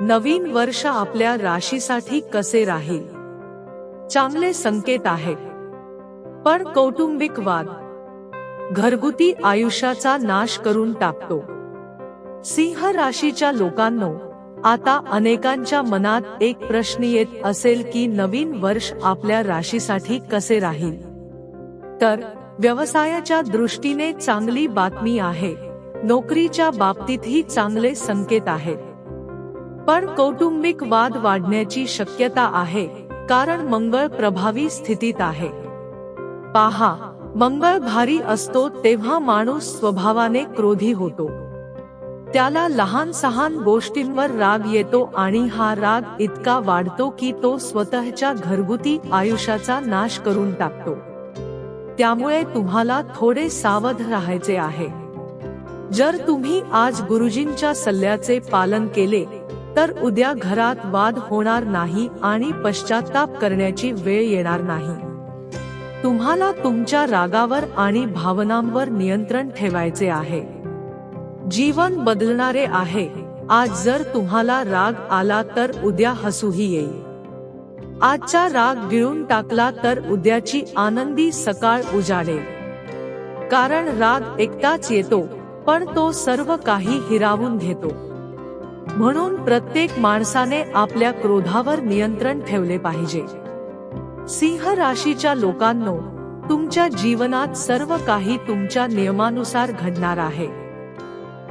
नवीन वर्ष आपल्या राशीसाठी कसे राहील? चांगले संकेत आहेत. पण कौटुंबिक वाद घरगुती आयुष्याचा नाश करून टाकतो. सिंह राशीच्या लोकांनो आता अनेकांच्या मनात एक प्रश्न येत असेल की नवीन वर्ष आपल्या राशीसाठी कसे राहील? तर व्यवसायाच्या दृष्टीने चांगली बातमी आहे. नोकरीच्या बाबतीतही चांगले संकेत आहेत. पण कौटुंबिक वाद वाढण्याची शक्यता आहे कारण मंगळ प्रभावी स्थितीत आहे. पहा मंगळ भारी असतो तेव्हा माणूस स्वभावाने क्रोधी होतो. त्याला लहान सहान गोष्टींवर राग येतो आणि हा राग इतका वाढतो की तो स्वतःच्या घरगुती आयुष्याचा नाश करून टाकतो. त्यामुळे तुम्हाला थोडे सावध राहायचे आहे. जर तुम्ही आज गुरुजींच्या सल्ल्याचे पालन केले तर उद्या घरात वाद होणार नाही आणि पश्चाताप करण्याची वेळ येणार नाही. तुम्हाला तुमच्या रागावर आणि भावनांवर नियंत्रण ठेवायचे आहे. जीवन बदलणारे आहे. आज जर तुम्हाला राग आला तर उद्या हसूही येईल. आजचा राग गिळून टाकला तर उद्याची आनंदी सकाळ उजाडेल. कारण राग एकटाच येतो पण तो सर्व काही हिरावून घेतो. म्हणून प्रत्येक माणसाने आपल्या क्रोधावर नियंत्रण ठेवले पाहिजे. सिंह राशीच्या लोकांनो तुमच्या जीवनात सर्व काही तुमच्या नियमानुसार घडणार आहे.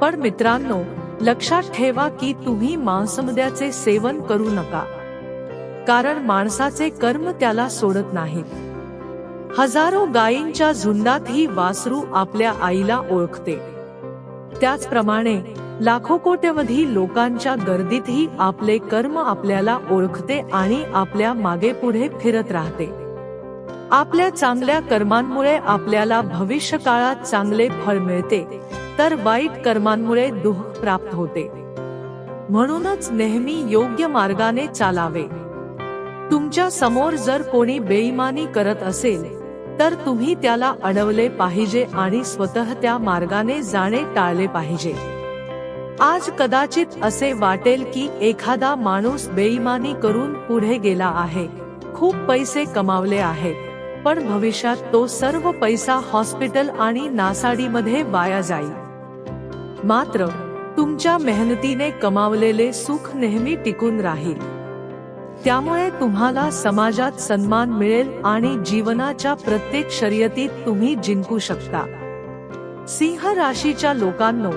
पण मित्रांनो लक्षात ठेवा की तुम्ही मांसमद्याचे सेवन करू नका. कारण माणसाचे कर्म त्याला सोडत नाहीत. हजारो गायींच्या झुंडातही वासरू आपल्या आईला ओळखते. त्याचप्रमाणे लाखो कोट्यवधी लोकांच्या गर्दीतही आपले कर्म आपल्याला ओळखते आणि आपल्या मागे पुढे फिरत राहते. आपल्या चांगल्या कर्मांमुळे आपल्याला भविष्य काळात चांगले फळ मिळते तर वाईट कर्मांमुळे दुःख प्राप्त होते. म्हणूनच नेहमी योग्य मार्गाने चालावे. तुमच्यासमोर जर कोणी बेईमानी करत असेल तर तुम्ही त्याला अडवले पाहिजे आणि स्वतः त्या मार्गाने जाणे टाळले पाहिजे. आज कदाचित असे वाटेल की एखादा माणूस बेईमानी करून पुढे गेला आहे. खूप पैसे कमावले आहेत पण भविष्यात तो सर्व पैसा हॉस्पिटल आणि नासाडीमध्ये वाया जाईल. मात्र तुमच्या मेहनतीने कमावलेले सुख नेहमी टिकून राहील. त्यामुळे तुम्हाला समाजात सन्मान मिळेल आणि जीवनाच्या प्रत्येक शर्यतीत तुम्ही जिंकू शकता. सिंह राशीच्या लोकांनो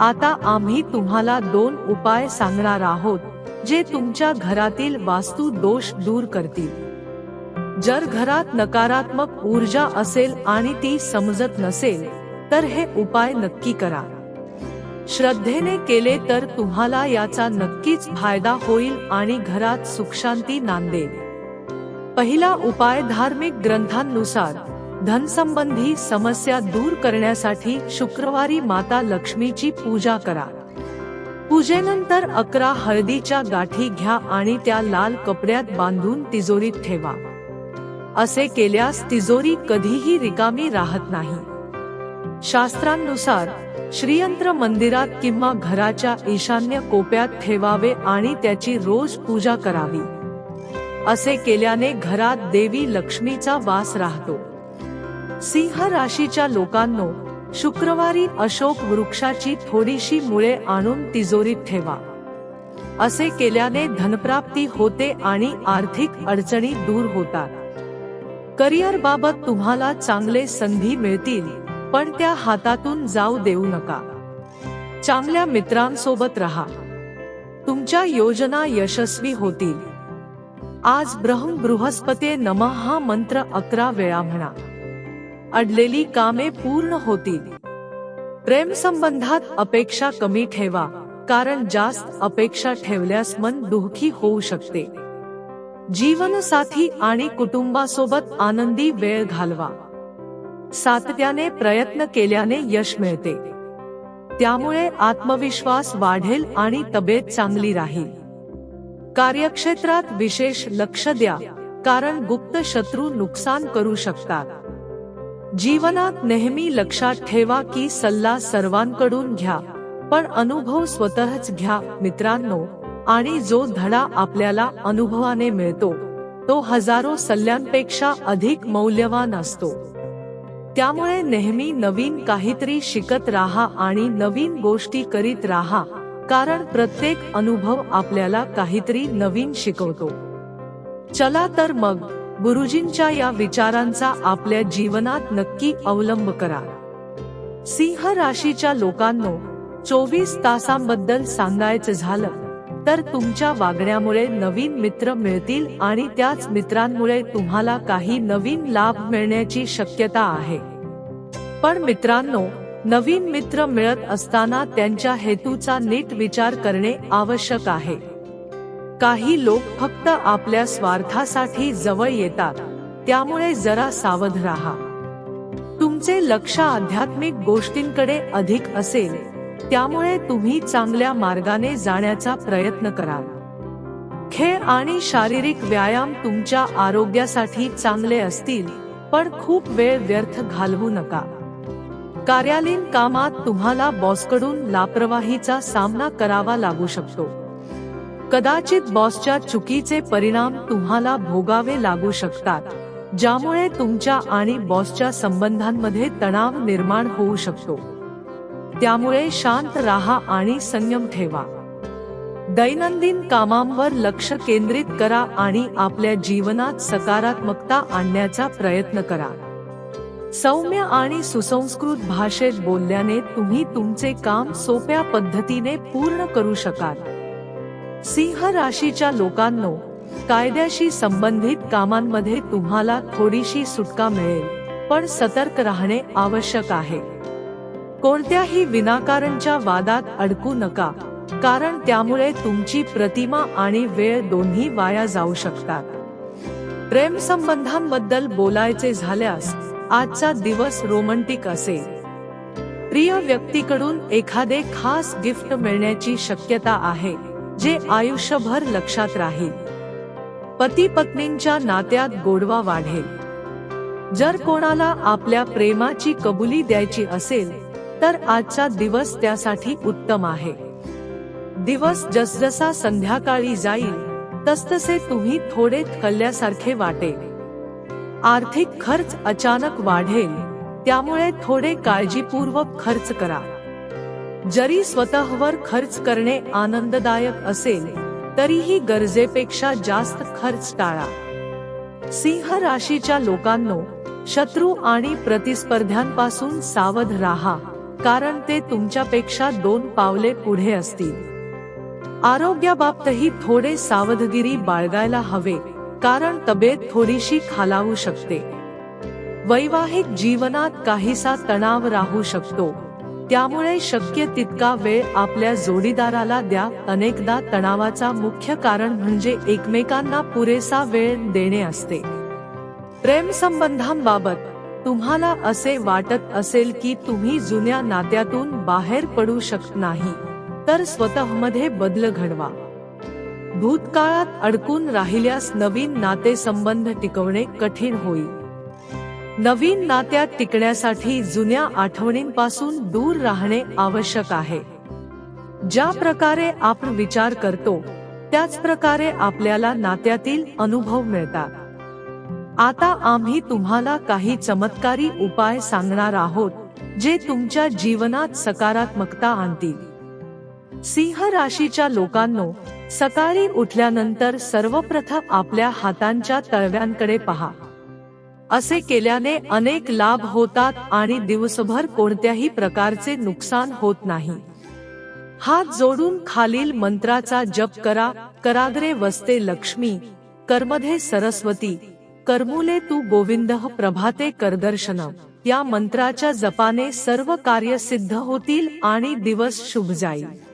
आता आम्ही तुम्हाला दोन उपाय सांगणार आहोत जे तुमच्या घरातील वास्तू दोष दूर करतील. जर घरात नकारात्मक ऊर्जा असेल आणि ती समजत नसेल तर हे उपाय नक्की करा. श्रद्धेने केले तर तुम्हाला याचा नक्कीच फायदा होईल आणि घरात सुखशांती नांदेल. पहिला उपाय धार्मिक ग्रंथांनुसार धनसंबंधी समस्या दूर करण्यासाठी शुक्रवारी माता लक्ष्मीची पूजा करा. पूजेनंतर अकरा हळदीच्या गाठी घ्या आणि त्या लाल कपड्यात बांधून तिजोरीत ठेवा. असे केल्यास तिजोरी कधीही रिकामी राहत नाही. शास्त्रांनुसार श्रीयंत्र मंदिरात किंवा घराच्या ईशान्य कोप्यात ठेवावे आणि त्याची रोज पूजा करावी. असे केल्याने घरात देवी लक्ष्मीचा वास राहतो. सिंह राशीच्या लोकांनो शुक्रवारी अशोक वृक्षाची थोडीशी मुळे आणून तिजोरीत ठेवा. असे केल्याने धनप्राप्ती होते आणि आर्थिक अडचणी दूर होतात. करिअर बाबत तुम्हाला चांगले संधी मिळतील. पण त्या हातातून जाऊ देऊ नका. चांगल्या मित्रांसोबत राहा. तुमच्या योजना यशस्वी होतील. आज ब्रह्म बृहस्पते नम हा मंत्र अकरा वेळा म्हणा. अडलेली कामे पूर्ण होतील. प्रेम संबंधात अपेक्षा कमी ठेवा कारण जास्त अपेक्षा ठेवल्यास मन दुःखी होऊ शकते. जीवनसाथी आणि कुटुंबासोबत आनंदी वेळ घालवा. सातत्याने प्रयत्न केल्याने यश मिळते. त्यामुळे आत्मविश्वास वाढेल आणि तब्येत चांगली राहील. कार्यक्षेत्रात विशेष लक्ष द्या कारण गुप्त शत्रू नुकसान करू शकतात. जीवनात नेहमी लक्षात ठेवा की सल्ला सर्वांकडून घ्या पण अनुभव स्वतःच घ्या मित्रांनो आणि जो धडा आपल्याला अनुभवाने मिळतो तो हजारो सल्ल्यांपेक्षा अधिक मौल्यवान असतो. त्यामुळे नेहमी नवीन काहीतरी शिकत राहा आणि नवीन गोष्टी करीत राहा कारण प्रत्येक अनुभव आपल्याला काहीतरी नवीन शिकवतो. चला तर मग गुरुजींच्या या विचारांचा आपल्या जीवनात नक्की अवलंब करा. सिंह राशीच्या लोकांनो चोवीस तासांबद्दल सांगायचं झालं तर तुमच्या वागण्यामुळे नवीन मित्र मिळतील आणि त्याच मित्रांमुळे तुम्हाला काही नवीन लाभ मिळण्याची शक्यता आहे. पण मित्रांनो नवीन मित्र मिळत असताना त्यांच्या हेतूचा नीट विचार करणे आवश्यक आहे. काही लोक फक्त आपल्या स्वार्थासाठी जवळ येतात. त्यामुळे जरा सावध राहा. तुमचे लक्ष आध्यात्मिक गोष्टींकडे अधिक असेल त्यामुळे तुम्ही चांगल्या मार्गाने जाण्याचा प्रयत्न कराल. खेळ आणि शारीरिक व्यायाम तुमच्या आरोग्यासाठी चांगले असतील पण खूप वेळ व्यर्थ घालवू नका. कार्यालयीन कामात तुम्हाला बॉसकडून लापरवाहीचा सामना करावा लागू शकतो. कदाचित बॉसच्या चुकीचे परिणाम तुम्हाला भोगावे लागू शकतात ज्यामुळे तुमच्या आणि बॉसच्या संबंधांमध्ये तणाव निर्माण होऊ शकतो. त्यामुळे शांत राहा आणि संयम ठेवा. दैनंदिन कामांवर लक्ष केंद्रित करा आणि आपल्या जीवनात सकारात्मकता आणण्याचा प्रयत्न करा. सौम्य आणि सुसंस्कृत भाषेत बोलल्याने तुम्ही तुमचे काम सोप्या पद्धतीने पूर्ण करू शकाल. सिंह राशीच्या लोकांनो कायद्याशी संबंधित कामांमध्ये तुम्हाला थोडीशी सुटका मिळेल पण सतर्क राहणे आवश्यक आहे. कोणत्याही विनाकारणच्या वादात अडकू नका कारण त्यामुळे तुमची प्रतिमा आणि वेळ दोन्ही वाया जाऊ शकतात. प्रेम संबंधांबद्दल बोलायचे झाल्यास आजचा दिवस रोमांटिक असेल. प्रिय व्यक्तीकडून एखादे खास गिफ्ट मिळण्याची शक्यता आहे जे आयुष्यभर लक्षात राहील. पती पत्नींच्या नात्यात गोडवा वाढेल. जर कोणाला आपल्या प्रेमाची कबुली द्यायची असेल तर आजचा दिवस त्यासाठी उत्तम आहे. दिवस जसजसा संध्याकाळी जाईल तसतसे तुम्ही थोडे थकल्यासारखे वाटेल. आर्थिक खर्च अचानक वाढेल त्यामुळे थोडे काळजीपूर्वक खर्च करा. जरी स्वतःवर खर्च करणे आनंददायक असेल तरीही गरजेपेक्षा जास्त खर्च टाळा. सिंह राशीच्या लोकांनो शत्रू आणि प्रतिस्पर्ध्यांपासून सावध राहा. कारण ते तुमच्यापेक्षा दोन पावले पुढे असतील. आरोग्याबाबतही थोडे सावधगिरी बाळगायला हवे कारण तब्येत थोडीशी खालावू शकते. वैवाहिक जीवनात काहीसा तणाव राहू शकतो. त्यामुळे शक्य तितका वेळ आपल्या जोडीदाराला द्या. अनेकदा तणावाचा मुख्य कारण म्हणजे एकमेकांना पुरेसा वेळ देणे असते. प्रेम संबंधांबाबत तुम्हाला असे वाटत असेल की तुम्ही जुन्या नात्यातून बाहेर पडू शकत नाही तर स्वतःमध्ये बदल घडवा. भूतकाळात अडकून राहिल्यास नवीन नातेसंबंध टिकवणे कठीण होईल. नवीन नात्यात टिकण्यासाठी जुन्या आठवणींपासून दूर राहणे आवश्यक आहे. ज्या प्रकारे आपण विचार करतो त्याच प्रकारे आपल्याला नात्यातील अनुभव मिळतात. आता आम्ही तुम्हाला काही चमत्कारी उपाय सांगणार आहोत जे तुमच्या जीवनात सकारात्मकता आणतील. सिंह राशीच्या लोकांनो सकाळी उठल्यानंतर सर्वप्रथम आपल्या हातांच्या तळव्यांकडे पहा. असे केल्याने अनेक लाभ होतात आणि दिवसभर कोणत्याही प्रकारचे नुकसान होत नाही. हात जोडून खालील मंत्राचा जप करा कराग्रे वसते लक्ष्मी कर्मधे सरस्वती कर्मुले तू गोविंद प्रभाते करदर्शन या मंत्राच्या जपाने सर्व कार्य सिद्ध होतील आणि दिवस शुभ जाईल.